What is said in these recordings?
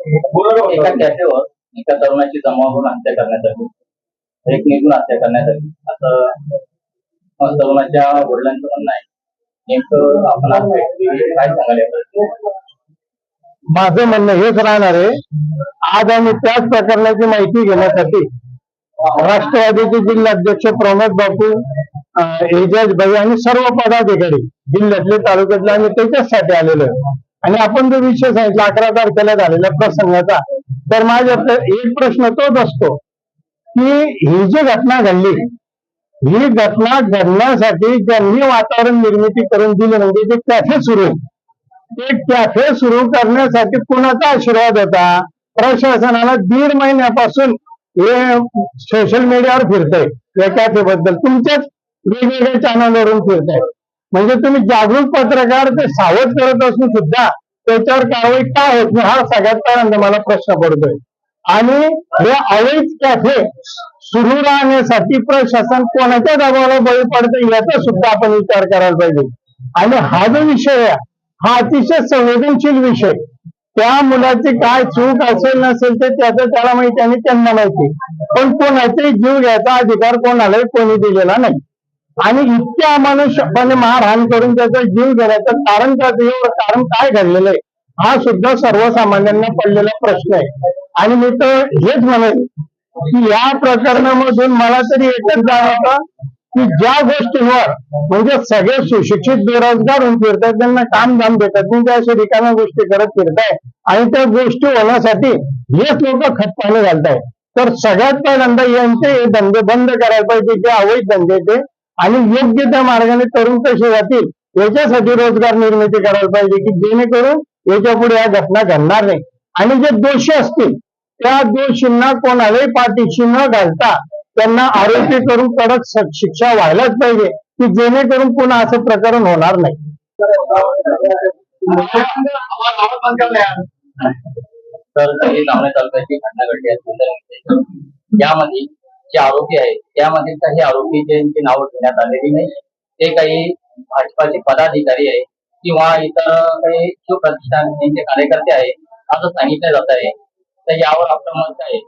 एका कॅफेवर एका तरुणाची जमावाकडून हत्या करण्यात आली एक निघून हत्या करण्यात आली असं तरुणाच्या वडिलांचं म्हणणं आहे. नेमकं आपण आज भेटली, काय सांगायला याबद्दल? माझं म्हणणं हेच राहणार आहे. आज आम्ही त्याच प्रकरणाची माहिती घेण्यासाठी राष्ट्रवादीचे जिल्हाध्यक्ष प्रमोद बापू एजाज भाई आणि सर्व पदाधिकारी जिल्ह्यातले तालुक्यातले आम्ही त्याच्याचसाठी आलेलो आहे. आणि आपण जो विषय सांगितला अकरा तारखेला झालेल्या प्रसंगाचा तर माझ्या एक प्रश्न तोच असतो की ही जी घटना घडली ही घटना घडण्यासाठी ज्यांनी वातावरण निर्मिती करून दिली म्हणजे जे कॅफे सुरू. ते कॅफे सुरू करण्यासाठी कुणाचा आशीर्वाद होता? प्रशासनाला दीड महिन्यापासून हे सोशल मीडियावर फिरतंय या कॅफे बद्दल तुमच्याच वेगवेगळ्या चॅनलवरून फिरताय. म्हणजे तुम्ही जागरूक पत्रकार ते सावध करत असून सुद्धा त्याच्यावर कारवाई का होत नाही? हा सगळ्यात पहिल्यांदा मला प्रश्न पडतोय. आणि हे अवैध कॅफे सुरू राहण्यासाठी प्रशासन कोणाच्या दबावाला बळी पडतं याचा सुद्धा आपण विचार करायला पाहिजे. आणि हा जो विषय आहे हा अतिशय संवेदनशील विषय. त्या मुलाची काय चूक असेल नसेल ते त्याचं त्याला माहिती आणि त्यांना माहिती पण कोणाचाही जीव घ्यायचा अधिकार कोणालाही कोणी दिलेला नाही. आणि इतक्या अमानुषपणे मारहाण करून त्याचा जीव घेण्याचं कारण काय कारण काय घडलेलं आहे? हा सुद्धा सर्वसामान्यांना पडलेला प्रश्न आहे. आणि मी तर हेच म्हणेन की या प्रकरणामधून मला तरी एकच जाणवतं की ज्या गोष्टींवर म्हणजे सगळे सुशिक्षित बेरोजगार होऊन फिरतात त्यांना काम धाम देतात. नाही त्या अशा रिकाम्या गोष्टी करत फिरताय. आणि त्या गोष्टी होण्यासाठी हेच लोक खतपाणी घालताय तर सगळ्यात पहिल्यांदा यांचे हे धंदे बंद करायला पाहिजे जे अवैध धंदे ते. आणि योग्य त्या मार्गाने तरुण कसे जातील याच्यासाठी रोजगार निर्मिती करायला पाहिजे की जेणेकरून याच्यापुढे या घटना घडणार नाही. आणि जे दोषी असतील त्या दोषींना कोणालाही पाठीशी न घालता त्यांना आरोपी करून कडक शिक्षा व्हायलाच पाहिजे की जेणेकरून पुन्हा असं प्रकरण होणार नाही. तर घटना घडली यामध्ये जे आरोपी आहेत त्यामध्ये काही आरोपी ज्यांची नावं घेण्यात आलेली नाही. ते काही भाजपाचे पदाधिकारी आहेत किंवा इतर काही शिवप्रतिष्ठानचे कार्यकर्ते आहेत असं सांगितलं जात आहे. तर यावर आपलं मत आहे?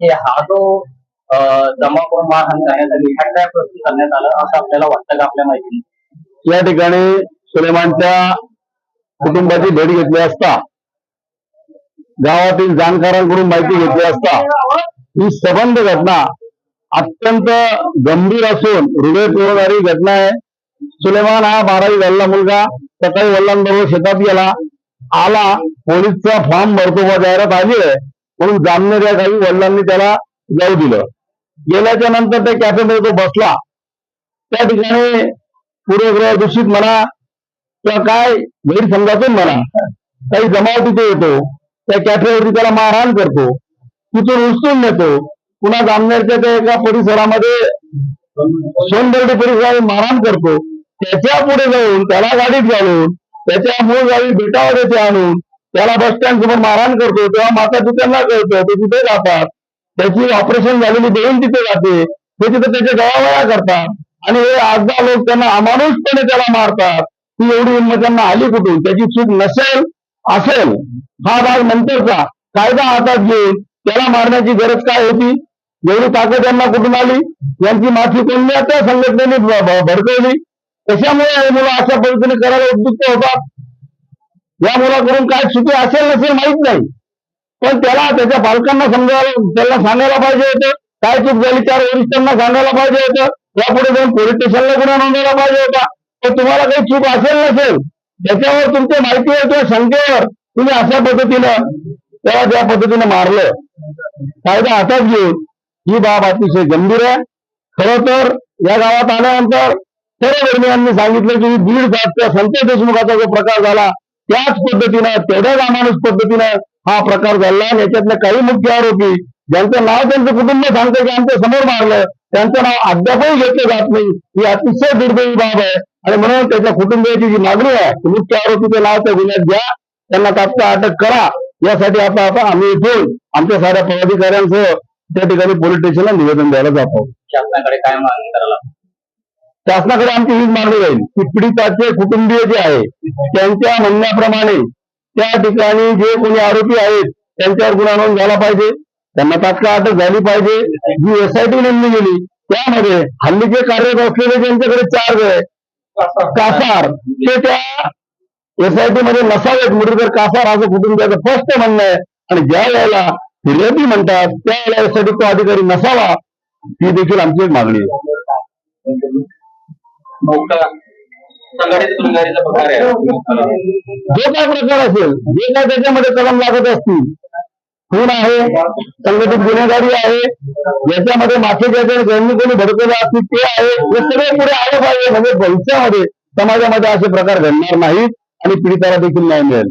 की हा जो जमा करून मारहाण करण्यात आली ह्या काय प्रश्न करण्यात आला असं आपल्याला वाटतं का आपल्या माहिती या ठिकाणी सुलेमानच्या कुटुंबाची भेट घेतली असता गावातील जाणकारांकडून माहिती घेतली असता ही सबंध घटना अत्यंत गंभीर असून हृदय पुरवणारी घटना आहे. सुलेमान हा बारावी झालेला मुलगा. सकाळी वडिलांबरोबर शेतात गेला. आला. पोलीसचा फॉर्म भरतो व जाहिरात आली आहे. म्हणून जामनेर या काही वडिलांनी त्याला जाऊ दिलं. गेल्याच्यानंतर त्या कॅफेमध्ये तो बसला. त्या ठिकाणी पूर्वग्रह दूषित म्हणा किंवा काय गैरसमजातून म्हणा काही जमाव तिथे येतो. त्या कॅफेवरती त्याला मारहाण करतो. तिथून उचलून नेतो. पुन्हा जामनेरच्या त्या एका परिसरामध्ये सोनबर्डी परिसरात मारहाण करतो. त्याच्या पुढे जाऊन त्याला गाडीत घालून त्याच्या मूळ गावी बेटावर येथे आणून त्याला बस स्टँड समोर मारहाण करतो. तेव्हा माता पित्यांना कळतं ते तिथे जातात त्याची ऑपरेशन झालेली बहीण तिथे जाते ते तिथे त्याच्या गवावया करतात. आणि हे आजदा लोक त्यांना अमानुषपणे त्याला मारतात. ती एवढी हिंमत त्यांना आली कुठून? त्याची चूक नसेल असेल. हा भाग नंतरचा कायदा हातात घेऊन त्याला मारण्याची गरज काय होती? एवढी ताकद यांना कुठून आली? यांची माफी कोणत्या त्या संघटनेने भडकवली. कशामुळे हे मुलं अशा पद्धतीने करायला उद्युक्त होतात? या मुलाकडून काय चुकी असेल नसेल माहीत नाही. पण त्याला त्याच्या पालकांना समजायला त्याला सांगायला पाहिजे होतं. काय चूक झाली चार वरिष्ठांना सांगायला पाहिजे होतं. यापुढे जाऊन पोलीस स्टेशनला गुन्हा नोंदवायला पाहिजे होता. तर तुम्हाला काही चूक असेल नसेल त्याच्यावर तुमच्या माहितीवर किंवा शंकेवर तुम्ही अशा पद्धतीनं त्याला ज्या पद्धतीने मारलं. कायदा हातात घेऊन ही बाब अतिशय गंभीर आहे. खरं तर या गावात आल्यानंतर सर्व कर्मियांनी सांगितलं की दीड तासच्या संतोष देशमुखाचा जो प्रकार झाला त्याच पद्धतीनं तेवढ्याच अमानुष पद्धतीनं हा प्रकार झाला आणि याच्यातले काही मुख्य आरोपी ज्यांचं नाव त्यांचं कुटुंब सांगतं की आमच्यासमोर मारलं त्यांचं नाव अद्यापही घेतलं जात नाही. ही अतिशय दुर्दैवी बाब आहे. आणि म्हणून त्याच्या कुटुंबियाची जी मागणी आहे मुख्य आरोपीचं नाव त्या गुन्ह्यात घ्या. त्यांना तात्काळ अटक करा. यासाठी आता आता आम्ही इथून आमच्या साऱ्या पदाधिकाऱ्यांसह त्या ठिकाणी पोलीस स्टेशनला निवेदन द्यायला जात आहोत. शासनाकडे काय मागणी करायला शासनाकडे आमची हीच मागणी राहील. की पीडिताचे कुटुंबीय जे आहे त्यांच्या म्हणण्याप्रमाणे त्या ठिकाणी जे कोणी आरोपी आहेत त्यांच्यावर गुन्हा नोंद झाला पाहिजे. त्यांना तात्काळ अटक झाली पाहिजे. जी एसआयटी नेमली गेली त्यामध्ये हल्लीचे कार्यरत असलेले ज्यांच्याकडे चार्ज आहे कासार ते त्या एसआयटी मध्ये नसावेत. मुरलीधर कासार असं कुटुंबियाचं स्पष्ट म्हणणं आहे. आणि ज्या वेळेला फिर्यादी म्हणतात त्या वेळेला एसआयटी तो अधिकारी नसावा ही देखील आमची एक मागणी आहे. जो काय प्रकार असेल जे काय त्याच्यामध्ये कलम लागत असतील खून आहे संघटित गुन्हेगारी आहे याच्यामध्ये माफी ज्यांनी कोणी भडकवलं असतील ते आहे हे सगळे पुढे आले पाहिजे. म्हणजे भविष्यामध्ये समाजामध्ये असे प्रकार घडणार नाहीत आणि पीडिताला देखील न्याय मिळेल.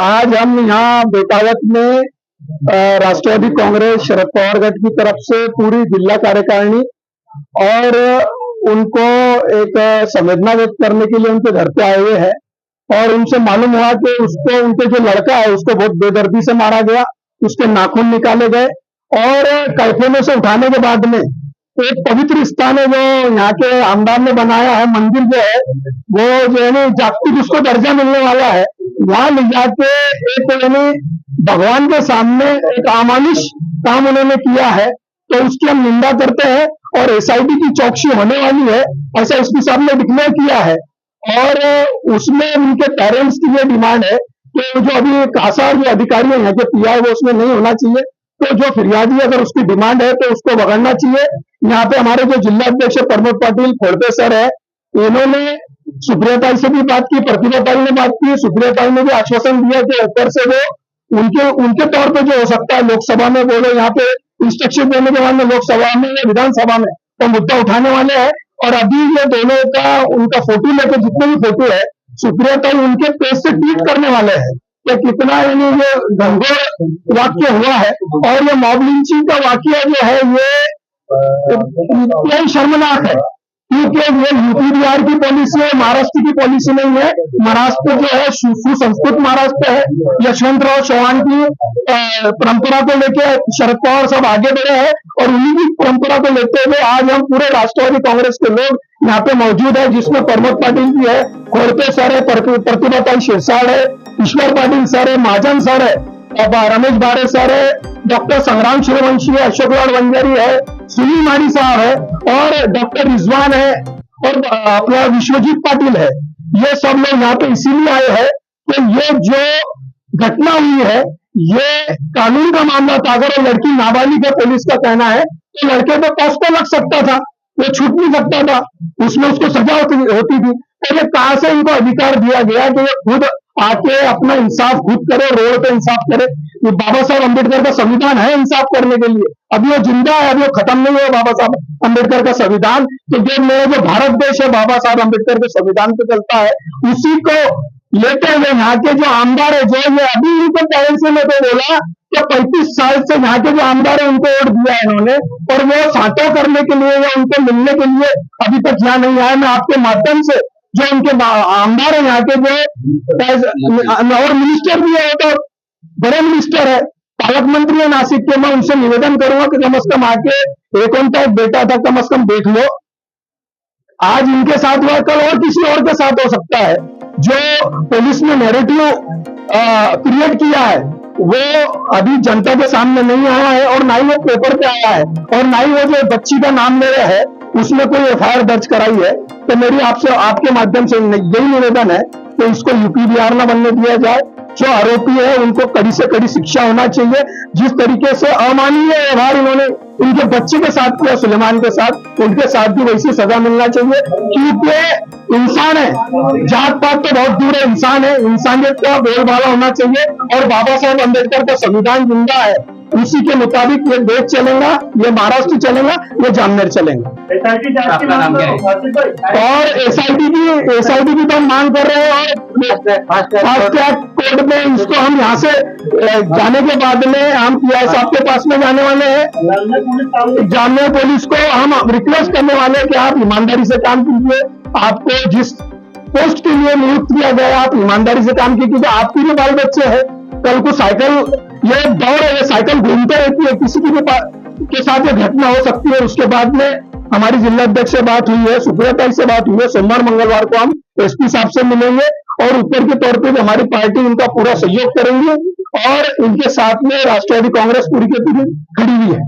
आज हम यहाँ बेटावत में राष्ट्रवादी कांग्रेस शरद पवार गठ की तरफ़ से पूरी जिला कार्यकारिणी और उनको एक संवेदना व्यक्त करने के लिए उनके घर पे आए हुए हैं। और उनसे मालूम हुआ कि उसको, उनके जो लड़का है, उसको बहुत बेदर्दी से मारा गया, उसके नाखून निकाले गए और कैफ़े में से उठाने के बाद में एक पवित्र स्थान है जो यहाँ के आमदार ने बनाया है, मंदिर जो है, वो जो है ना, जागतिक उसको दर्जा मिलने वाला है। वहाँ ले जाके एक यानी भगवान के सामने एक अमानुष काम उन्होंने किया है तो उसकी हम निंदा करते हैं और एसआईटी की चौकसी होने वाली है, ऐसा एसपी साहब ने डिक्लेयर किया है। और उसमें उनके पेरेंट्स की ये डिमांड है कि जो अभी कासार जो अधिकारी है यहाँ के पीआई वो उसमें नहीं होना चाहिए तो जो फिरियादी अगर उसकी डिमांड है तो उसको बगड़ना चाहिए। यहाँ पे हमारे जो जिला अध्यक्ष प्रमोद पाटिल खोड़ते सर है, इन्होंने सुप्रिया ताई से भी बात की प्रतिभा ताई ने बात की सुप्रिया ताई ने भी आश्वासन दिया कि ऊपर से वो उनके उनके तौर पे जो हो सकता है लोकसभा में बोलो यहाँ पे इंस्ट्रक्शन देने के बाद लोकसभा में या विधानसभा में तो मुद्दा उठाने वाले हैं और अभी ये दोनों का उनका फ़ोटो लेकर जितने भी फ़ोटो है सुप्रिया ताई उनके पेज से ट्वीट करने वाले हैं कि कितना यानी ये घनघोर वाक्य हुआ है और ये मॉब लिंचिंग का वाक्य जो है ये शर्मनाक है क्योंकि ये यूपी बिहार की पॉलिसी है, महाराष्ट्र की पॉलिसी नहीं है। महाराष्ट्र जो है सुसंस्कृत महाराष्ट्र है। यशवंतराव चौहान की परंपरा को लेकर शरद पवार साहब आगे बढ़े हैं और उन्हीं की परंपरा को लेते हुए आज हम पूरे राष्ट्रवादी कांग्रेस के लोग यहाँ पे मौजूद है, जिसमें प्रमोद पाटिल जी है खोड़ते सर है प्रति- प्रतिभाताई शिरसाट है, ईश्वर पाटिल सर है, महाजन सर है। रमेश बारे सर है डॉक्टर संग्राम सूर्यवंशी है अशोक लाल बंजारी है सुनील मारी साहब है और डॉक्टर रिजवान है और अपना विश्वजीत पाटिल है। ये सब लोग यहाँ पे इसीलिए आए हैं कि ये जो घटना हुई है ये कानून का मामला था। अगर वो लड़की नाबालिग है पुलिस का कहना है तो लड़के पे कॉस्ट तो लग सकता था वो छूट नहीं सकता था उसमें उसको सजा होती, थी। ये कहाँ से इनको अधिकार दिया गया कि ये खुद आके अपना इंसाफ खुद करे, रोड पे इंसाफ करे। ये बाबा साहब अंबेडकर का संविधान है इंसाफ करने के लिए। अभी वो ज़िंदा है, अभी वो खत्म नहीं हुआ बाबा साहब अंबेडकर का संविधान। तो जो मेरा जो भारत देश है, बाबा साहब अंबेडकर के संविधान पे चलता है, उसी को लेते हुए यहाँ के जो आमदार है, जो ये अभी उनको पेरेंट्स ने तो बोला कि पैंतीस साल से यहाँ के जो आमदार है, उनको वोट दिया है इन्होंने, और वो साटो करने के लिए या उनको मिलने के लिए अभी तक यहाँ नहीं आया मैं आपके माध्यम से जो उनके आमदार है यहाँ के जो और मिनिस्टर भी है तो बड़े मिनिस्टर है। पालक मंत्री है नासिक के मैं उनसे निवेदन करूँगा कि कम अज कम आके एक उनका एक बेटा था कम अज कम देख लो। आज इनके साथ हुआ कल और किसी और के साथ हो सकता है। जो पुलिस ने नेरेटिव क्रिएट किया है वो अभी जनता के सामने नहीं आया है और ना ही वो पेपर पे आया है और ना ही वो जो बच्ची का नाम ले रहा है उसमें कोई एफआईआर दर्ज कराई है तो मेरी आपसे, आपके माध्यम से यही निवेदन है कि इसको यूपी बिहार न बनने दिया जाए। जो आरोपी है, उनको कड़ी से कड़ी शिक्षा होना चाहिए। जिस तरीके से अमानवीय व्यवहार इन्होंने उनके बच्चे के साथ किया सुलेमान के साथ उनके साथ भी वैसी सजा मिलना चाहिए। क्योंकि इंसान है जात पात तो बहुत दूर है इंसान है इंसानियत का बोलबाला होना चाहिए? और बाबा साहेब अंबेडकर का संविधान ज़िंदा है उसी के मुताबिक ये देश चलेगा ये महाराष्ट्र चलेगा ये जामनेर चलेगा। और एस आई है? और एस आई एसआईटी की तो हम मांग कर रहे हैं और फास्ट ट्रैक कोर्ट में इसको हम यहाँ से जाने के बाद में हम P I Saheb K pass में जाने वाले हैं। जामिया पुलिस को हम रिक्वेस्ट करने वाले हैं कि आप ईमानदारी से काम कीजिए। आपको जिस पोस्ट के लिए नियुक्त किया गया, आप ईमानदारी से काम कीजिए, क्योंकि आपके भी बाल बच्चे हैं। कल को साइकिल, ये दौड़ है, ये साइकिल घूमते रहती है, किसी की के साथ ये घटना हो सकती है। उसके बाद में हमारी जिला अध्यक्ष से बात हुई है, सुप्रिया ताई से बात हुई है। सोमवार, मंगलवार को हम एसपी साहब से मिलेंगे और उत्तर के तौर पे भी हमारी पार्टी इनका पूरा सहयोग करेंगे। और इनके साथ में राष्ट्रवादी कांग्रेस पूरी की पूरी खड़ी हुई है।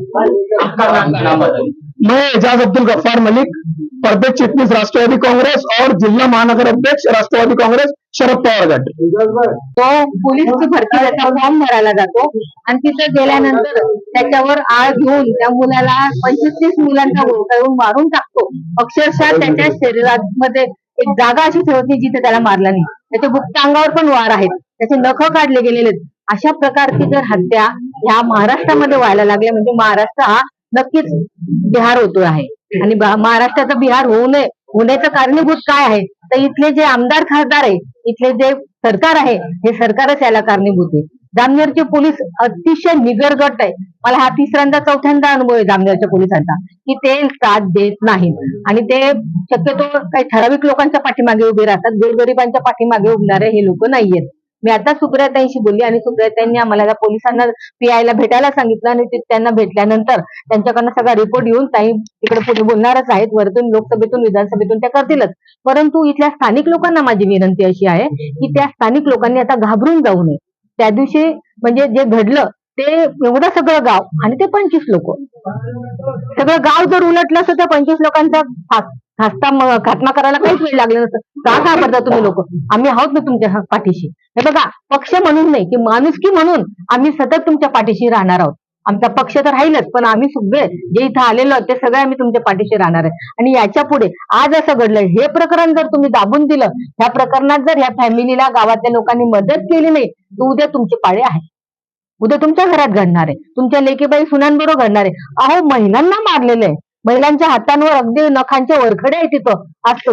मैं एजाज अब्दुल गफ्फार मलिक प्रदेश चीफ मिनिस्टर राष्ट्रवादी कांग्रेस और जिला महानगर अध्यक्ष राष्ट्रवादी कांग्रेस शरद पवार गट। तो पोलीस भरती त्याचा फॉर्म भरायला जातो. आणि तिथे गेल्यानंतर त्याच्यावर आळ घेऊन त्या मुलाला पंचवीस तीस मुलांचा करून मारून टाकतो. अक्षरशः त्याच्या शरीरामध्ये एक जागा अशी ठेवते जिथे त्याला मारला नाही. त्याच्या गुप्त अंगावर पण वार आहेत. त्याचे नख काढले गेलेले आहेत. अशा प्रकारची जर हत्या ह्या महाराष्ट्रामध्ये व्हायला लागल्या म्हणजे महाराष्ट्र हा नक्कीच बिहार होतो आहे. आणि महाराष्ट्राचा बिहार होऊ नये होण्याचं कारणीभूत काय आहे? तर इथले जे आमदार खासदार आहे इथले जे सरकार आहे हे सरकारच याला कारणीभूत आहे. जामनेरचे पोलीस अतिशय निगरगट आहे. मला हा तिसऱ्यांदा चौथ्यांदा अनुभव आहे जामनेरच्या पोलिसांचा की ते साथ देत नाहीत आणि ते शक्यतो काही ठराविक लोकांच्या पाठीमागे उभे राहतात गोरगरिबांच्या पाठीमागे उभणारे हे लोक नाहीयेत. मी आता सुप्रियाताईंशी बोलली आणि सुप्रियाताईंनी आम्हाला पोलिसांना पीआयला भेटायला सांगितलं आणि त्यांना भेटल्यानंतर त्यांच्याकडनं सगळा रिपोर्ट येऊन ताई तिकडे पुढे बोलणारच आहेत. वरतून लोकसभेतून विधानसभेतून त्या करतीलच. परंतु इथल्या स्थानिक लोकांना माझी विनंती अशी आहे की त्या स्थानिक लोकांनी आता घाबरून जाऊ नये. त्या दिवशी म्हणजे जे घडलं ते एवढं सगळं गाव आणि ते पंचवीस लोक. सगळं गाव जर उलटलं असतं त्या पंचवीस लोकांचा खा- खास्ता खात्मा करायला काहीच वेळ लागला नसतं. का घाबरता तुम्ही लोक? आम्ही आहोत ना तुमच्या पाठीशी. हे बघा पक्ष म्हणून नाही की माणुसकी म्हणून आम्ही सतत तुमच्या पाठीशी राहणार आहोत. आमचा पक्ष तर राहीलच पण आम्ही सगळे जे इथं आलेलो आहोत ते सगळे आम्ही तुमच्या पाठीशी राहणार आहे. आणि याच्यापुढे आज असं घडलं हे प्रकरण जर तुम्ही दाबून दिलं ह्या प्रकरणात जर ह्या फॅमिलीला गावातल्या लोकांनी मदत केली नाही तर उद्या तुमचे पाळे आहे. उद्या तुमच्या घरात घडणार आहे. तुमच्या लेकीबाई सुनांबरोबर घडणार आहे. अहो महिलांना मारलेलं आहे महिलांच्या हातांवर अगदी नखांच्या वरखडे आहे तिथं आज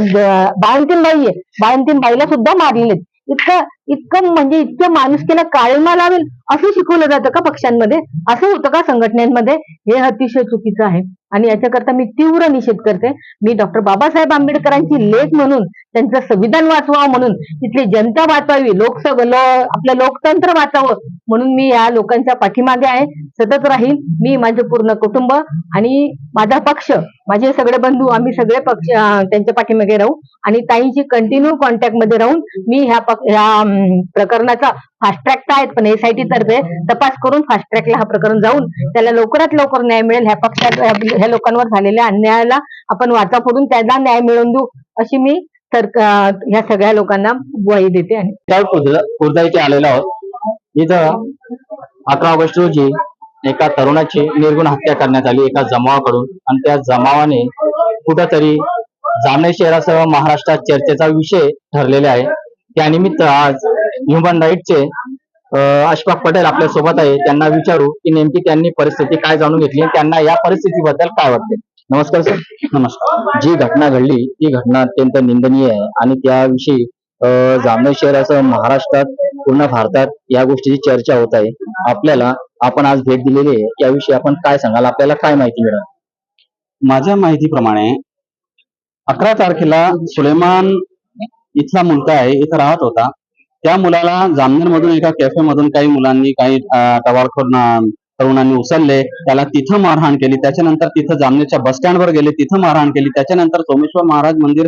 बाळंतीन बाई आहे. बाळंतीण बाईला सुद्धा मारलेले इतकं इतकं म्हणजे इतक्या माणुसकीला काळीमा लावेल असं शिकवलं जातं का पक्षांमध्ये? असं होतं का संघटनेमध्ये? हे अतिशय चुकीचं आहे. आणि याच्याकरता मी तीव्र निषेध करते. मी डॉक्टर बाबासाहेब आंबेडकरांची लेख म्हणून त्यांचं संविधान वाचवावं म्हणून तिथली जनता वाचवावी लोकसभ लो आपलं लोकतंत्र वाचावं म्हणून मी या लोकांच्या पाठीमागे आहे. सतत राहील. मी माझं पूर्ण कुटुंब आणि माझा पक्ष माझे सगळे बंधू आम्ही सगळे पक्ष त्यांच्या पाठीमागे राहू आणि ताईंशी कंटिन्यू कॉन्टॅक्टमध्ये राहून मी ह्या ह्या प्रकरणाचा फास्ट ट्रॅक तर आहेत पण एसआयटी तर्फे तपास करून फास्ट ट्रॅकला हा प्रकरण जाऊन त्याला लवकरात लवकर न्याय मिळेल. ह्या पक्षात ह्या- ह्या लोकांवर झालेल्या अन्यायाला आपण वाचा फोडून त्याला न्याय मिळवून देऊ अशी मी सरकार ह्या सगळ्या लोकांना वही देते आणि खुर्दा इथे आलेलो आहोत. इथं अकरा ऑगस्ट रोजी एका तरुणाची निर्गुण हत्या करण्यात आली एका जमावाकडून. आणि त्या जमावाने कुठंतरी जामनेर शहरासह महाराष्ट्रात चर्चेचा विषय ठरलेला आहे. त्यानिमित्त आज ह्युमन राईटचे अशफाक पटेल आपल्यासोबत आहे. त्यांना विचारू की नेमकी त्यांनी परिस्थिती काय जाणून घेतली त्यांना या परिस्थितीबद्दल काय वाटते? नमस्कार सर. नमस्कार. जी घटना घडली ती घटना अत्यंत निंदनीय आहे आणि त्याविषयी जामनेर शहरासह महाराष्ट्रात पूर्ण भारतात या गोष्टीची चर्चा होत आहे. आपल्याला आपण आज भेट दिलेली आहे. याविषयी आपण काय सांगाल? आपल्याला काय माहिती मिळाल? माझ्या माहितीप्रमाणे अकरा तारखेला सुलेमान इथला मुलगा आहे इथं राहत होता. त्या मुलाला जामनेर मधून एका कॅफे मधून काही मुलांनी काही टवाळखोर तरुणांनी उचलले त्याला तिथं मारहाण केली त्याच्यानंतर तिथं जामनेरच्या बस स्टँडवर गेले तिथं मारहाण केली त्याच्यानंतर सोमेश्वर महाराज मंदिर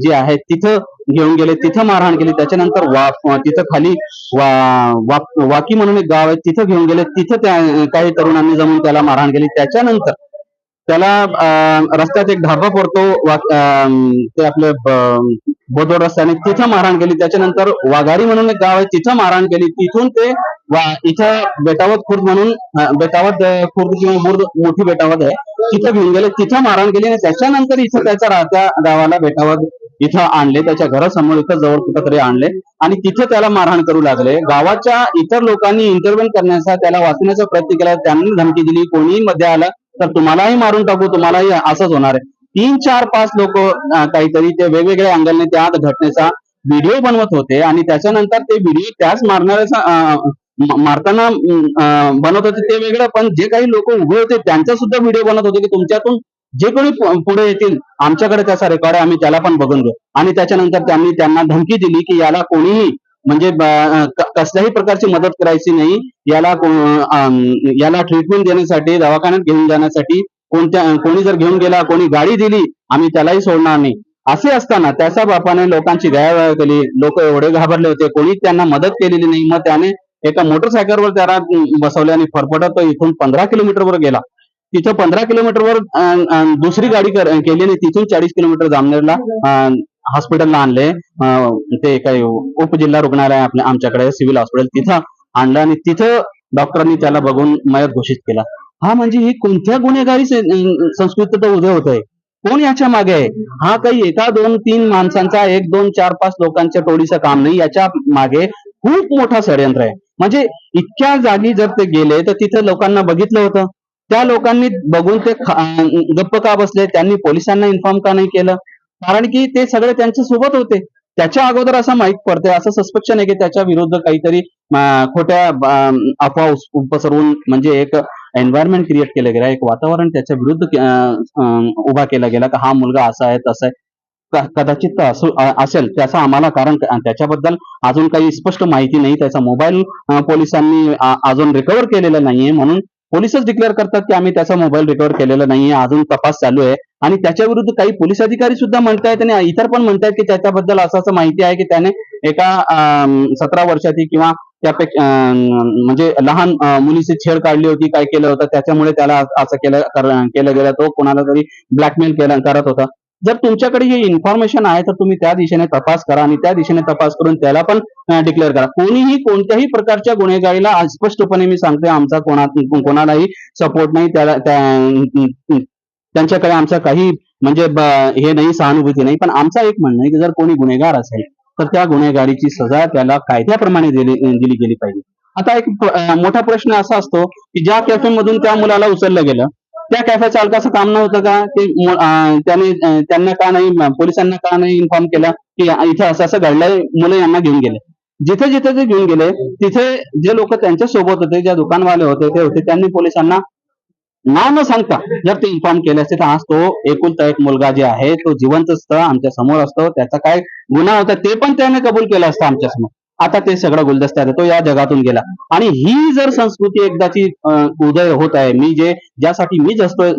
जे आहे तिथं घेऊन गेले तिथं मारहाण केली त्याच्यानंतर वा तिथं खाली वा- वाकी म्हणून एक गाव आहे तिथं घेऊन गेले तिथं त्या काही तरुणांनी जमून त्याला मारहाण केली त्याच्यानंतर त्याला रस्त्यात एक ढाबा पडतो ते आपले बोदोड रस्त्याने तिथं मारहाण केली. त्याच्यानंतर वाघारी म्हणून एक गाव आहे तिथं मारहाण केली. तिथून ते वा- इथं बेटावत खुर्द म्हणून बेटावत खुर्द किंवा बुर्द मोठी बेटावत आहे तिथं घेऊन गेले. तिथं मारहाण केली आणि त्याच्यानंतर इथं त्याच्या राहत्या गावाला बेटावत इथं आणले. त्याच्या घरासमोर इथं जवळ कुठंतरी आणले. आणि तिथं त्याला मारहाण करू लागले. गावाच्या इतर लोकांनी इंटरव्हेन करण्याचा त्याला वाचण्याचा प्रयत्न केला. त्यांनी धमकी दिली. कोणीही मध्ये आलं तर तुम्हालाही मारून टाकू तुम्हालाही असंच होणार आहे. तीन चार पाच लोक काहीतरी ते वेगवेगळ्या अँगलने त्या घटनेचा व्हिडिओ बनवत होते आणि त्याच्यानंतर ते व्हिडिओ त्याच मारणाऱ्याचा मारताना बनवत होते ते वेगळं. पण जे काही लोक उभे होते त्यांचा सुद्धा व्हिडिओ बनवत होते की तुमच्यातून जे कोणी पुढे येतील आमच्याकडे त्याचा रेकॉर्ड आहे आम्ही त्याला पण बघून घेऊ. आणि त्याच्यानंतर त्यांनी त्यांना धमकी दिली की याला कोणीही म्हणजे कसल्याही प्रकारची मदत करायची नाही. याला याला ट्रीटमेंट देण्यासाठी दवाखान्यात घेऊन जाण्यासाठी कोणत्या कोणी जर घेऊन गेला कोणी गाडी दिली आम्ही त्यालाही सोडणार नाही. असे असताना त्याच्या बापाने लोकांची गयावया केली. लोक एवढे घाबरले होते. कोणी त्यांना मदत केलेली नाही. मग त्याने एका मोटरसायकलवर त्याला बसवले आणि फरफटत तो इथून पंधरा किलोमीटरवर गेला. तिथं पंधरा किलोमीटरवर दुसरी गाडी केली आणि तिथून चाळीस किलोमीटर जामनेरला हॉस्पिटलला आणले. ते काही उपजिल्हा रुग्णालय आपल्या आमच्याकडे सिव्हिल हॉस्पिटल तिथं आणलं आणि तिथं डॉक्टरांनी त्याला बघून मयत घोषित केला. हा म्हणजे ही कोणत्या गुन्हेगारी से- अं, उदय होत आहे कोण याच्या मागे आहे? हा काही एका दोन तीन माणसांचा एक दोन चार पाच लोकांच्या टोळीचं काम नाही. याच्या मागे खूप मोठा षडयंत्र आहे. म्हणजे इतक्या जागी जर ते गेले तर तिथं लोकांना बघितलं होतं. त्या लोकांनी बघून ते गप्प का बसले? त्यांनी पोलिसांना इन्फॉर्म का नाही केलं? कारण की ते सगळे त्यांच्यासोबत होते. त्याच्या अगोदर असं माहीत पडते असं सस्पेक्शन आहे की त्याच्या विरुद्ध काहीतरी खोट्या अफवा उस- म्हणजे एक एन्व्हायरमेंट क्रिएट केलं गेलं एक वातावरण त्याच्या विरुद्ध उभा केला गेला की हा मुलगा असा आहे तसा आहे. कदाचित असू असेल त्याचं आम्हाला कारण त्याच्याबद्दल अजून काही स्पष्ट माहिती नाही त्याचा मोबाईल पोलिसांनी अजून रिकव्हर केलेला नाहीये म्हणून पोलिसच डिक्लेअर करतात की आम्ही त्याचा मोबाईल रिकव्हर केलेला नाहीये अजून तपास चालू आहे. आणि त्याच्या विरुद्ध काही पोलीस अधिकारी सुद्धा म्हणतायत आणि इतर पण म्हणतायत की त्याच्याबद्दल असं असं माहिती आहे की त्याने एका सतरा वर्षाची किंवा त्यापेक्षा म्हणजे लहान मुलीची छेड काढली होती काय केलं होतं त्याच्यामुळे त्याला असं केलं केलं गेलं तो कोणाला तरी ब्लॅकमेल केलं करत होता. जर तुमच्याकडे ही इन्फॉर्मेशन आहे तर तुम्ही त्या दिशेने तपास करा आणि त्या दिशेने तपास करून त्याला पण डिक्लेअर करा. कोणीही कोणत्याही प्रकारच्या गुन्हेगारीला स्पष्टपणे मी सांगते आमचा कोणा कोणालाही सपोर्ट नाही. त्याला त्यांच्याकडे आमचा काही म्हणजे हे नाही सहानुभूती नाही. पण आमचा एक म्हणणं आहे की जर कोणी गुन्हेगार असेल तर त्या गुन्हेगारीची सजा त्याला कायद्याप्रमाणे दिली दिली गेली पाहिजे. आता एक मोठा प्रश्न असा असतो की ज्या कॅफे मधून त्या मुलाला उचललं गेलं त्या कॅफे चालकाचं काम नव्हतं का? की त्याने त्यांना का नाही पोलिसांना का नाही इन्फॉर्म केला की इथे असं असं घडलंय मुलं यांना घेऊन गेले. जिथे जिथे ते घेऊन गेले तिथे जे लोक त्यांच्यासोबत होते ज्या दुकानवाले होते ते होते त्यांनी पोलिसांना नाव न सांगता जर ते इन्फॉर्म केले असते तर आज तो एकुलता एक मुलगा जे आहे तो जिवंत असतं आमच्यासमोर असतो त्याचा काय गुन्हा होता ते पण त्याने कबूल केलं असतं आमच्यासमोर. आता ते सगळं गुलदस्त्यात आहे, तो या जगातून गेला. आणि ही जर संस्कृती एकदाची उदय होत आहे मी जे ज्यासाठी मी झटतोय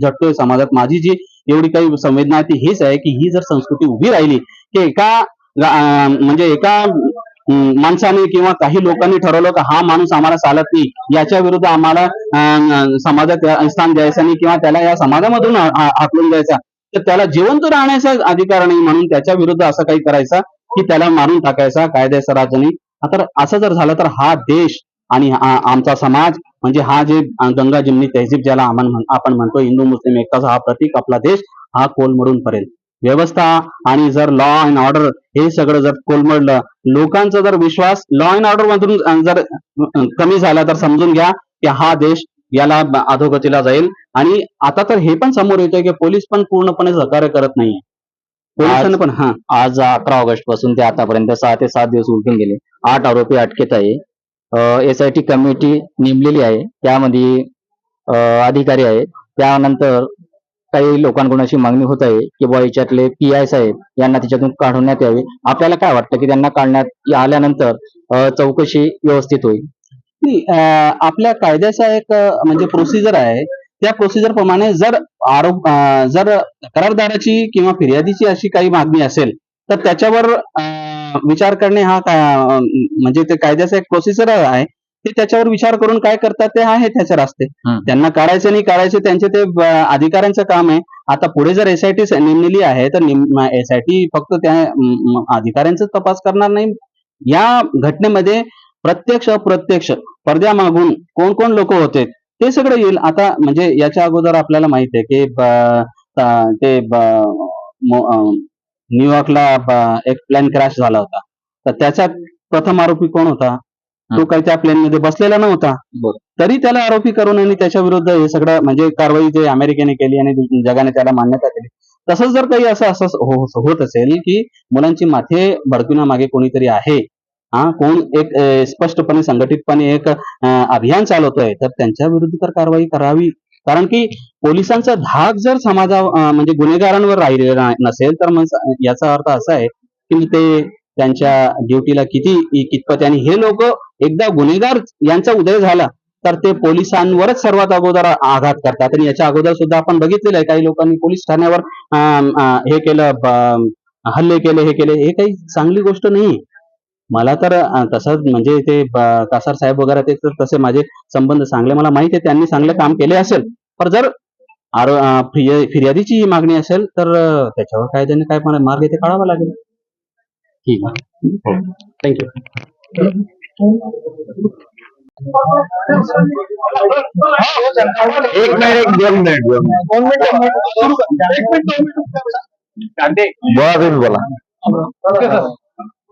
झटतोय समाजात माझी जी एवढी काही संवेदना आहे ती हीच आहे की ही जर संस्कृती उभी राहिली की एका म्हणजे एका माणसाने किंवा काही लोकांनी ठरवलं की हा माणूस आम्हाला चालत नाही याच्या विरुद्ध आम्हाला अं, समाजात स्थान द्यायचं नाही किंवा त्याला या समाजामधून हाकलून द्यायचा तर त्याला जिवंत राहण्याचा अधिकार नाही म्हणून त्याच्या विरुद्ध असं काही करायचं की त्याला मारून टाकायचा कायद्याच्या राजनी तर आता असं जर झालं तर हा देश आणि आमचा समाज म्हणजे हा जे गंगा जिमनी तहजीब ज्याला आपण आपण म्हणतो हिंदू मुस्लिम एकताचा हा प्रतीक आपला देश हा कोलमडून पडेल व्यवस्था आणि जर लॉ अँड ऑर्डर हे सगळं जर कोलमडलं लोकांचा जर विश्वास लॉ अँड ऑर्डर मधून जर कमी झाला तर समजून घ्या की हा देश याला अधोगतीला जाईल. आणि आता तर हे पण समोर येतोय की पोलीस पण पूर्णपणे सहकार्य करत नाहीये. पोलिसांना पण हा. आज अकरा ऑगस्टपासून ते आतापर्यंत सहा ते सात दिवस उलटून गेले. आठ आरोपी अटकेत आहे. एस आय टी कमिटी नेमलेली आहे. त्यामध्ये अधिकारी आहेत. त्यानंतर काही लोकांकडून अशी मागणी होत आहे की बुवा याच्यातले पी आय साहेब यांना त्याच्यातून काढण्यात यावे. आपल्याला काय वाटतं की त्यांना काढण्यात आल्यानंतर चौकशी व्यवस्थित होईल? नाही, आपल्या कायद्याचा एक म्हणजे प्रोसिजर आहे त्या प्रोसिजर प्रमाणे जर आरोप जर करारदाराची किंवा फिर्यादीची अशी काही मागणी असेल तर त्याच्यावर विचार करणे हा म्हणजे ते कायद्याचा एक प्रोसिजर आहे. ते त्याच्यावर विचार करून काय करतात ते आहे त्याच्या रास्ते. त्यांना काढायचे नाही काढायचे त्यांचे ते अधिकाऱ्यांचं काम आहे. आता पुढे जर एसआयटी नेमलेली आहे तर एसआयटी फक्त त्या अं, अधिकाऱ्यांचा तपास करणार नाही. या घटनेमध्ये प्रत्यक्ष अप्रत्यक्ष पडद्यामागून कोण कोण लोक होते? ते सगळं येईल. आता म्हणजे याच्या अगोदर आपल्याला माहीत आहे की त- न्यूयॉर्कला एक प्लेन क्रॅश झाला होता. तर त्याच्यात प्रथम आरोपी कोण होता? तो काही त्या प्लेन मध्ये बसलेला नव्हता. तरी त्याला आरोपी करून आणि त्याच्या विरुद्ध हे सगळं म्हणजे कारवाई जे अमेरिकेने केली आणि जगाने त्याला मान्यता दिली. तसंच जर काही असं असं हो- होत असेल की मुलांची माथे भडकविण्यामागे कोणीतरी आहे हा कोण एक स्पष्टपणे संघटितपणे एक अभियान चालवतोय तर त्यांच्या विरुद्ध तर कारवाई करावी. कारण की पोलिसांचा धाक जर समाजा म्हणजे गुन्हेगारांवर राहिलेला नसेल तर मग याचा अर्थ असा आहे की ते त्यांच्या ड्युटीला किती कितपत आणि हे लोक एकदा गुन्हेगार यांचा उदय झाला तर ते पोलिसांवरच सर्वात अगोदर आघात करतात. आणि याच्या अगोदर सुद्धा आपण बघितलेलं आहे काही लोकांनी पोलीस ठाण्यावर हे केलं हल्ले केले हे केले हे काही चांगली गोष्ट नाही मला तर अं, तसं म्हणजे ते कासार साहेब वगैरे ते तर तसे माझे संबंध चांगले मला माहिती आहे त्यांनी चांगले काम केले असेल. पण जर आरो फिर्यादीची ही मागणी असेल तर त्याच्यावर कायद्याने काय पण मार्ग ते काढावा लागेल. ठीक आहे. थँक्यू एक मिनिट एक दोन मिनिट दोन बोला तुम्ही बोला.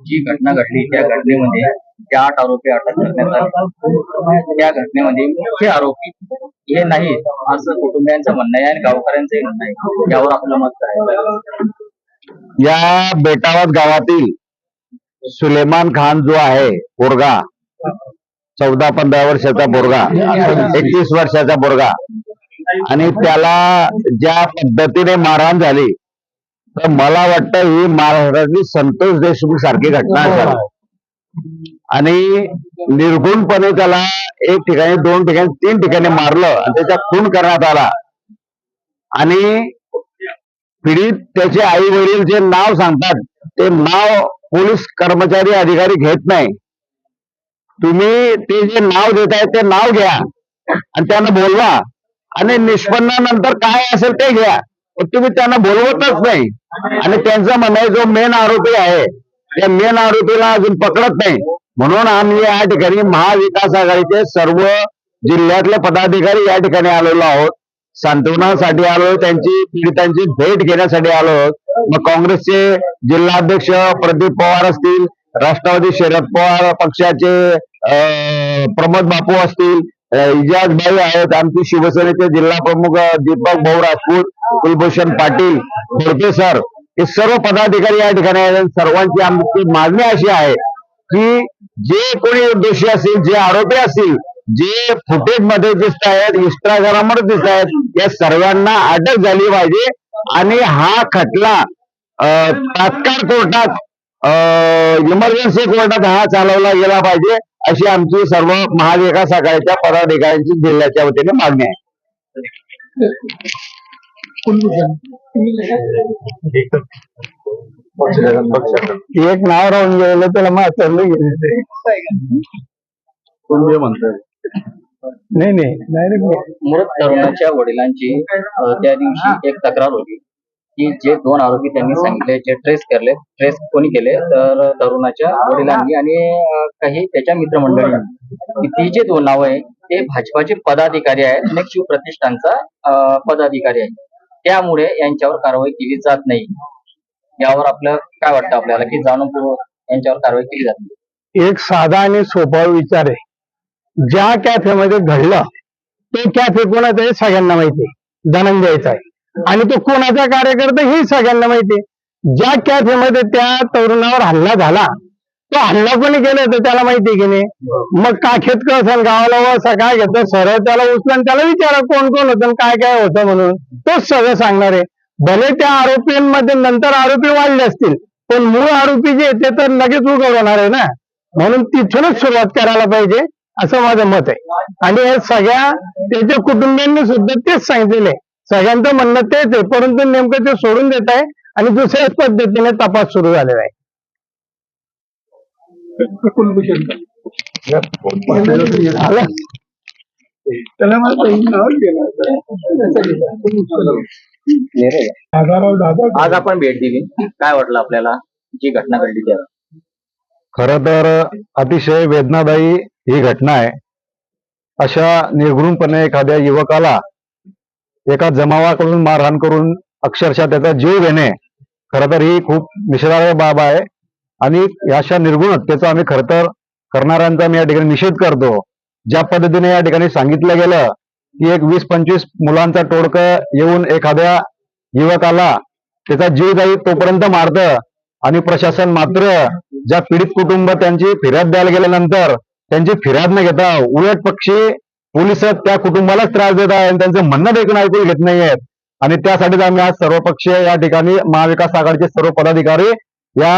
जी घटना घडली त्या घटनेमध्ये त्या आठ आरोपी अटक करण्यात आले. त्या घटनेमध्ये मुख्य आरोपी हे नाही असं कुटुंबियांचं म्हणणं आहे आणि गावकऱ्यांचंही म्हणणं आहे. यावर आपलं मत काय या बेटावत गावातील सुलेमान खान जो आहे पोरगा चौदा पंधरा वर्षाचा पोरगा एकतीस वर्षाचा पोरगा आणि त्याला ज्या पद्धतीने मारहाण झाली तर मला वाटतं ही महाराष्ट्रातली संतोष देशमुख सारखी घटना असेल आणि निर्गुणपणे त्याला एक ठिकाणी दोन ठिकाणी तीन ठिकाणी मारलं आणि त्याचा खून करण्यात आला. आणि पीडित त्याचे आई वडील जे नाव सांगतात ते नाव पोलीस कर्मचारी अधिकारी घेत नाही. तुम्ही ते जे नाव देताय ते नाव घ्या. आणि त्यांना बोलवा. आणि निष्पन्नानंतर काय असेल ते घ्या. तुम्ही त्यांना बोलवतच नाही. आणि त्यांचं म्हणणं जो मेन आरोपी आहे त्या मेन आरोपीला अजून पकडत नाही. म्हणून आम्ही या ठिकाणी महाविकास आघाडीचे सर्व जिल्ह्यातले पदाधिकारी या ठिकाणी आलेलो आहोत. सांत्वनासाठी आलो त्यांची पीडितांची भेट घेण्यासाठी आलो आहोत. मग काँग्रेसचे जिल्हाध्यक्ष प्रदीप पवार असतील राष्ट्रवादी शरद पवार पक्षाचे प्रमोद बापू असतील इजाज भाई आहेत आमचे शिवसेनेचे जिल्हा प्रमुख दीपक भाऊ राजपूत कुलभूषण पाटील खोडके सर हे सर्व पदाधिकारी या ठिकाणी आहेत. सर्वांची आमची मागणी अशी आहे की जे कोणी दोषी असतील जे आरोपी असतील जे फुटेजमध्ये दिसत आहेत इंस्टाग्रामवर दिसत आहेत या सर्वांना अटक झाली पाहिजे. आणि हा खटला अं, तात्काळ कोर्टात इमर्जन्सी कोर्टात हा चालवला गेला पाहिजे. अशी आमची सर्व महाविकास आघाडीच्या पदाधिकाऱ्यांची जिल्ह्याच्या वतीने मागणी आहे. एक नाव राहून गेलेलं त्याला म्हातारलं गेले नाही नाही नाही. मृत तरुणाच्या वडिलांची अ, त्या दिवशी एक तक्रार होती. की जे दोन आरोपी त्यांनी सांगितले जे ट्रेस केले ट्रेस कोणी केले तर तरुणाच्या वडिलांनी आणि काही त्याच्या मित्रमंडळींनी. की ती जे दोन नाव आहे ते भाजपाचे पदाधिकारी आहेत आणि शिवप्रतिष्ठानचा पदाधिकारी आहे त्यामुळे यांच्यावर कारवाई केली जात नाही. यावर आपलं काय वाटतं आपल्याला की जाणूनपूर्वक यांच्यावर कारवाई केली जात नाही? एक साधा आणि सोपा विचार आहे. ज्या कॅफेमध्ये घडलं ते कॅफे कोणाचं आहे सगळ्यांना माहिती आहे. धनंजयचा आहे. आणि तो कोणाचा कार्यकर्ता हे सगळ्यांना माहिती ज्या कॅफेमध्ये त्या तरुणावर हल्ला झाला तो हल्ला कोणी केला तर त्याला माहिती की नाही? मग काखेत कळसन गावाला वळसा काय घेतं सरळ त्याला उचलून त्याला विचारा कोण कोण होतं काय काय होतं म्हणून. तोच सगळं सांगणार आहे. भले त्या आरोपींमध्ये नंतर आरोपी वाढले असतील पण मूळ आरोपी जे ते तर लगेच उघड होणार आहे ना? म्हणून तिथूनच सुरुवात करायला पाहिजे असं माझं मत आहे. आणि हे सगळ्या त्याच्या कुटुंबियांनी सुद्धा तेच सांगितलेलं आहे. सगळ्यांचं म्हणणं तेच आहे परंतु नेमकं ते सोडून देत आहे आणि दुसऱ्याच पद्धतीने तपास सुरू झालेला आहे? आज आपण भेट दिली. काय वाटलं आपल्याला? जी घटना घडली त्या खर तर अतिशय वेदनादायी ही घटना आहे. अशा निर्घृणपणे एखाद्या युवकाला एका जमावाकडून मारहाण करून अक्षरशः त्याचा जीव घेणे खर तर ही खूप निषेधार्ह बाब आहे. आणि अशा निर्गुण हत्येचा आम्ही खर तर करणाऱ्यांचा मी या ठिकाणी निषेध करतो. ज्या पद्धतीने या ठिकाणी सांगितलं गेलं की एक वीस पंचवीस मुलांचा टोळकं येऊन एखाद्या युवकाला त्याचा जीव जाईल तोपर्यंत मारतं आणि प्रशासन मात्र ज्या पीडित कुटुंब त्यांची फिर्याद द्यायला गेल्यानंतर त्यांची फिर्याद न घेता उलट पक्षी पोलीस त्या कुटुंबालाच त्रास देत आहे आणि त्यांचं म्हणणं देखील ऐकून घेत नाहीयेत आणि त्यासाठीच आम्ही आज सर्वपक्षीय या ठिकाणी महाविकास आघाडीचे सर्व पदाधिकारी या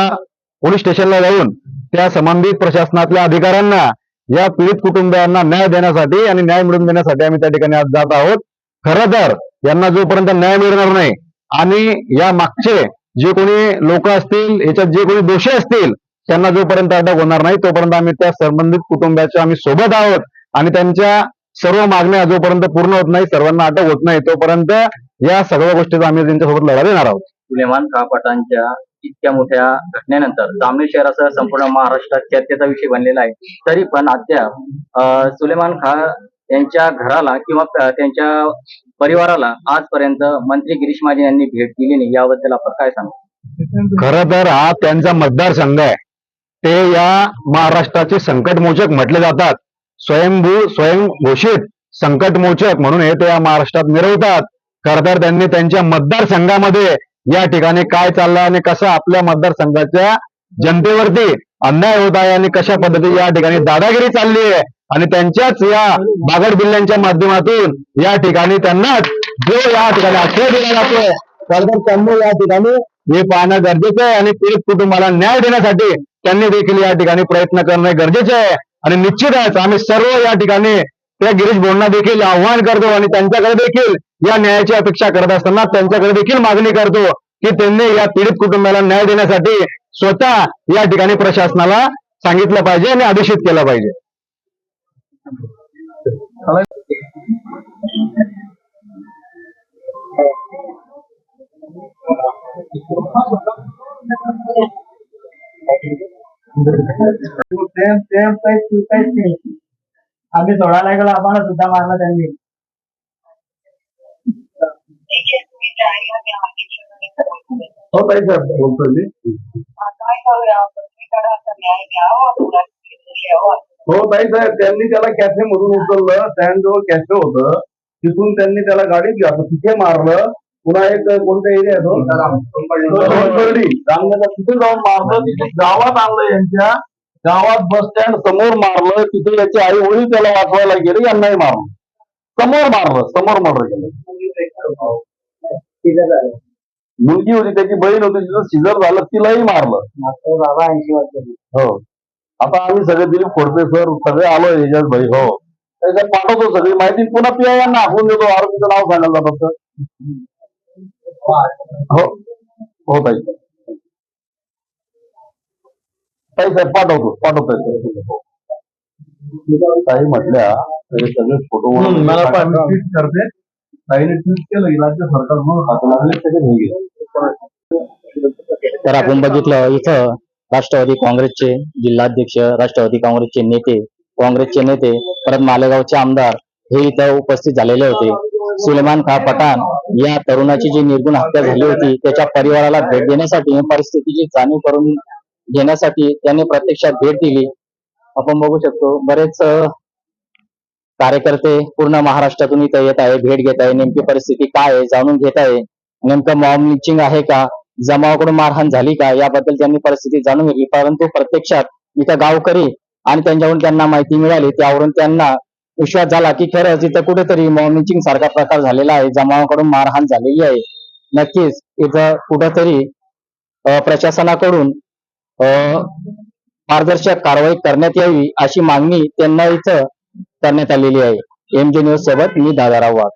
पोलीस स्टेशनला जाऊन त्या संबंधित प्रशासनातल्या अधिकाऱ्यांना या पीडित कुटुंबियांना न्याय देण्यासाठी आणि न्याय मिळवून देण्यासाठी आम्ही त्या ठिकाणी आज जात आहोत. खरं तर यांना जोपर्यंत न्याय मिळणार नाही आणि या मागचे जे कोणी लोक असतील याच्यात जे कोणी दोषी असतील त्यांना जोपर्यंत अटक होणार नाही तोपर्यंत आम्ही त्या संबंधित कुटुंबाच्या आम्ही सोबत आहोत आणि त्यांच्या सर्व मागण्या जोपर्यंत पूर्ण होत नाही सर्वांना अटक होत नाही तोपर्यंत या सगळ्या गोष्टीचा आम्ही त्यांच्यासोबत लढा देणार आहोत. सुलेमान खा पठाणच्या इतक्या मोठ्या घटनेनंतर जामनेर शहरासह संपूर्ण महाराष्ट्रात चर्चेचा विषय बनलेला आहे. तरी पण अद्याप सुलेमान खा यांच्या घराला किंवा त्यांच्या परिवाराला आजपर्यंत मंत्री गिरीश महाजन यांनी भेट दिली नाही याबद्दल आपण काय सांगू? खरं तर हा त्यांचा मतदारसंघ आहे. ते या महाराष्ट्राचे संकटमोचक म्हटले जातात. स्वयंभू स्वयंघोषित संकटमोचक म्हणून हे ते या महाराष्ट्रात मिरवतात. खरं तर त्यांनी त्यांच्या मतदारसंघामध्ये या ठिकाणी काय चाललंय आणि कसं आपल्या मतदारसंघाच्या जनतेवरती अन्याय होत आहे आणि कशा पद्धती या ठिकाणी दादागिरी चालली आहे आणि त्यांच्याच या बागड बिल्ल्यांच्या माध्यमातून या ठिकाणी त्यांना जो या ठिकाणी आश्रय दिला जातोय तर त्यांनी या ठिकाणी हे पाहणं गरजेचं आहे आणि पीडित कुटुंबाला न्याय देण्यासाठी त्यांनी देखील या ठिकाणी प्रयत्न करणं गरजेचे आहे. आणि निश्चितच आम्ही सर्व या ठिकाणी त्या गिरीश बोंडना देखील आव्हान करतो आणि त्यांच्याकडे देखील या न्यायाची अपेक्षा करत असताना त्यांच्याकडे देखील मागणी करतो की त्यांनी या पीडित कुटुंबाला न्याय देण्यासाठी स्वतः या ठिकाणी प्रशासनाला सांगितलं पाहिजे आणि आदेशित केलं पाहिजे. आम्ही सोडायला गेलो आम्हाला सुद्धा मारलं त्यांनी. हो ताई साहेब बोलतोय मी. हो ताई साहेब त्यांनी त्याला कॅफे मधून उचललं स्टँड जवळ कॅफे होतं. तिथून त्यांनी त्याला गाडीत घ्या तिथे मारलं. पुन्हा एक कोणत्या एरिया तो? रामपर्डी रामनगर. तिथे जाऊन मारलं तिथे गावात आणलं यांच्या. गावात बस स्टँड समोर मारलं तिथे याची आई वडील त्याला वाचवायला गेले यांनाही मारलं. समोर मारलं समोर मर्डर केलं मुलगी होती त्याची बहीण होती तिचं सिजर झालं तिलाही मारलं. हो. आता आम्ही सगळे दिलीप खोडपे सर सगळे आलो याच्यात भाई हो. त्याच्यात पाठवतो सगळी माहिती. पुन्हा पी यांना आखून देतो. आरोपीचं नाव सांगायला फक्त हो. हो ताई ताई साहेब पाठवतो पाठवतोय सर. ताई म्हटल्या तरी सगळे फोटो मला ट्विट करते. ताईने ट्विट केलं राज्य सरकार म्हणून हात लागले गेले. तर आपण बघितलं इथं राष्ट्रवादी काँग्रेसचे जिल्हाध्यक्ष राष्ट्रवादी काँग्रेसचे नेते काँग्रेसचे नेते परत मालेगावचे आमदार हे इथं उपस्थित झालेले होते. सुलेमान खा पठाण या तरुणाची जी निर्गुण हत्या झाली होती त्याच्या परिवाराला भेट देण्यासाठी परिस्थितीची जाणीव करून घेण्यासाठी त्यांनी प्रत्यक्षात भेट दिली. आपण बघू शकतो बरेच कार्यकर्ते पूर्ण महाराष्ट्रातून इथं येत आहे भेट घेत आहे नेमकी परिस्थिती काय आहे जाणून घेत आहे. नेमकं मॉम लिचिंग आहे का जमावाकडून मारहाण झाली का याबद्दल त्यांनी परिस्थिती जाणून घेतली परंतु प्रत्यक्षात इथं गावकरी आणि त्यांच्याकडून त्यांना माहिती मिळाली त्यावरून त्यांना विश्वास झाला की खरंच इथं कुठेतरी मॉब सारखा प्रकार झालेला आहे. जमावाकडून मारहाण झालेली आहे. नक्कीच इथं कुठंतरी अं, प्रशासनाकडून अं, पारदर्शक कारवाई करण्यात यावी अशी मागणी त्यांना इथं करण्यात आलेली आहे. एमजे न्यूज सोबत मी दादाराव वाघ.